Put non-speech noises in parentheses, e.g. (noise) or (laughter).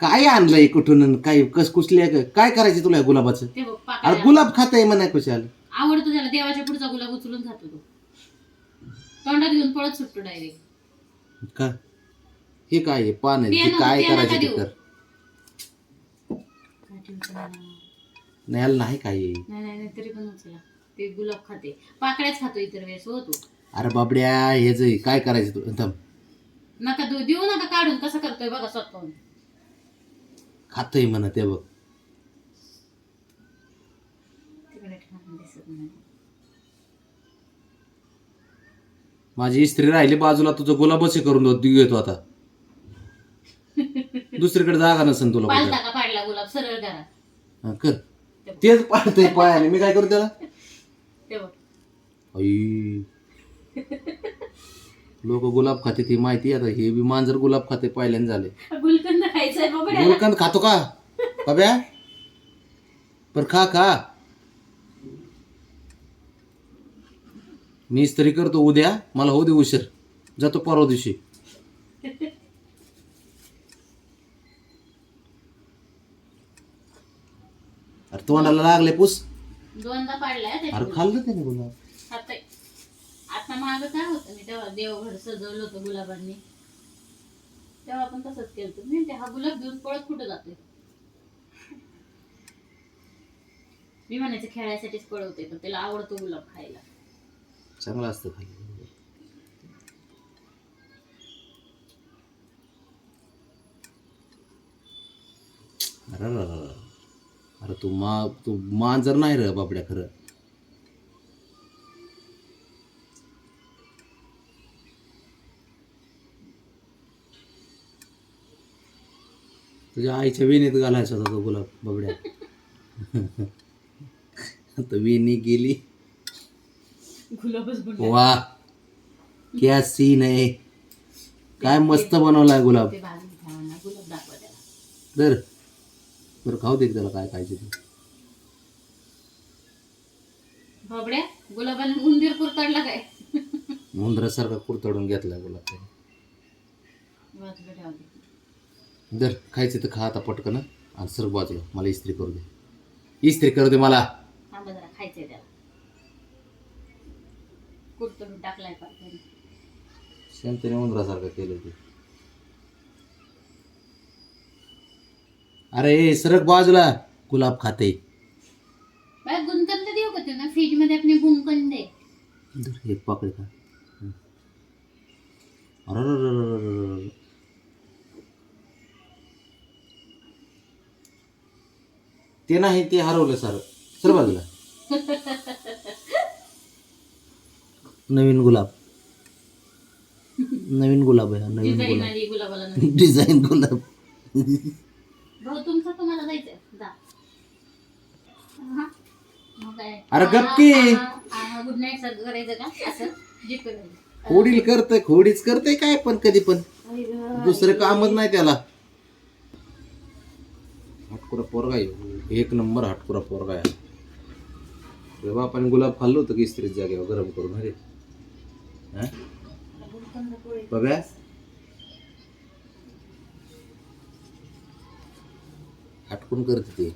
काय आणलंय कुठून आणि काय कस कुसले काय करायचं तुला या गुलाबाचं? ते बघ अरे गुलाब खात आहे म्हणा कुशाल. आवडतो त्याला देवाच्या पुढचा गुलाब उचलून खातो तो. तोंडात घेऊन पळत सुटतो डायरेक्ट का? हे काय आहे? पान आहे. ते काय करायचं ते देऊ. कर नाही याला नाही काय आहे. नाही नाही नाही, तरी पण उचला. ते गुलाब खाते. पाकळ्याच खातो इतर वेळेस हो तू. अरे बाबड्या हे जे काय करायचं तू? थांब. नका देऊ देऊ नका काढून. कसं करतोय बघा स्वतःहून. खातोय म्हणा ते बघ. माझी इस्त्री राहिली बाजूला तुझं गुलाबच करून घेतो आता. (laughs) दुसरीकडे जागा नसेल तुला. पालता का पाडला गुलाब? सरळ करा हा, कर. तेच पाडतंय पायाने. मी काय करू त्याला? (laughs) ते बघ. आई. (laughs) लोक गुलाब खाते ती माहिती आता. हे बी मांजर गुलाब खाते पहिल्यांदा झाले. गुलकंद गुलकंद खातो का? बाब्या? पर खा खा. मी इस्त्री करतो उद्या. मला होऊ दे उशीर. जातो परवा दिवशी. अरे तोंडाला लागले पुस. दोनदा पाडलाय अरे खाल्लं त्याने गुलाब. आता माग काय होतं? मी तेव्हा देवघर सजवलं होतं गुलाबांनी. तेव्हा आपण तसंच केलं होतं मी ते हा गुलाब घेऊन पळत कुठं जातोय? मी म्हणायचं खेळायसाठीच पळवते पण त्याला आवडतो गुलाब खायला. चांगला असतं खाली अरे अरे अरे अरे. तू मा तू मांजर नाही रे बापड्या खरं. तुझ्या आईच्या वेणीत घालायचा होता तो गुलाब बाबड्या आता वेणी गेली. गुलाबच बनला वा क्या सीन आहे. काय मस्त बनवलाय गुलाब. ते भाजून खावा ना गुलाब दाखवा त्याला. तर बरं खाऊ दे त्याला काय खायचं ते. बाबड्या गुलाबाने उंदीर कुरतडला काय? मुंदरासारखा कुरतडून घेतलाय गुलाब त्याने. बाजूला ठेवा ते. दर खायचं तर खा आता पटकन. आणि सर बाजूला. मला इस्त्री करू दे. इस्त्री करू दे मला. थांबा जरा खायचंय त्याला. कुरतडून टाकलाय पाय त्याने. शांतने उंदरासारखं केलं ते. अरे सरक बाजूला. गुलाब खाते. बाय गुंकंद देऊ का तुला फ्रीजमध्ये आपले गुंकंद आहे दर एक पाकळी खा. अरे अरे, अरे, अरे, अरे, अरे. ते नाही ते हरवलं सर सर बाजूला. नवीन गुलाब. नवीन गुलाब आहे हा, नवीन डिझाईन गुलाब. आली गुलाबाला नवीन. डिझाईन गुलाब. भाऊ तुमचा तुम्हाला जायचंय. जा. हा. मग काय? अरे गप्पी. गुड नाईट करायचं का? असं. जे करायचं खोडील करतय खोडीच करतय काय पण कधी पण. दुसरं कामच नाही त्याला. हाटकुरा पोरगा आहे एक नंबर हाटकुरा पोरगा आहे. रे आणि गुलाब खाल्लो होतं की इस्त्रीत जागेवर गरम करून अरे. बघा. हटकून करते ते.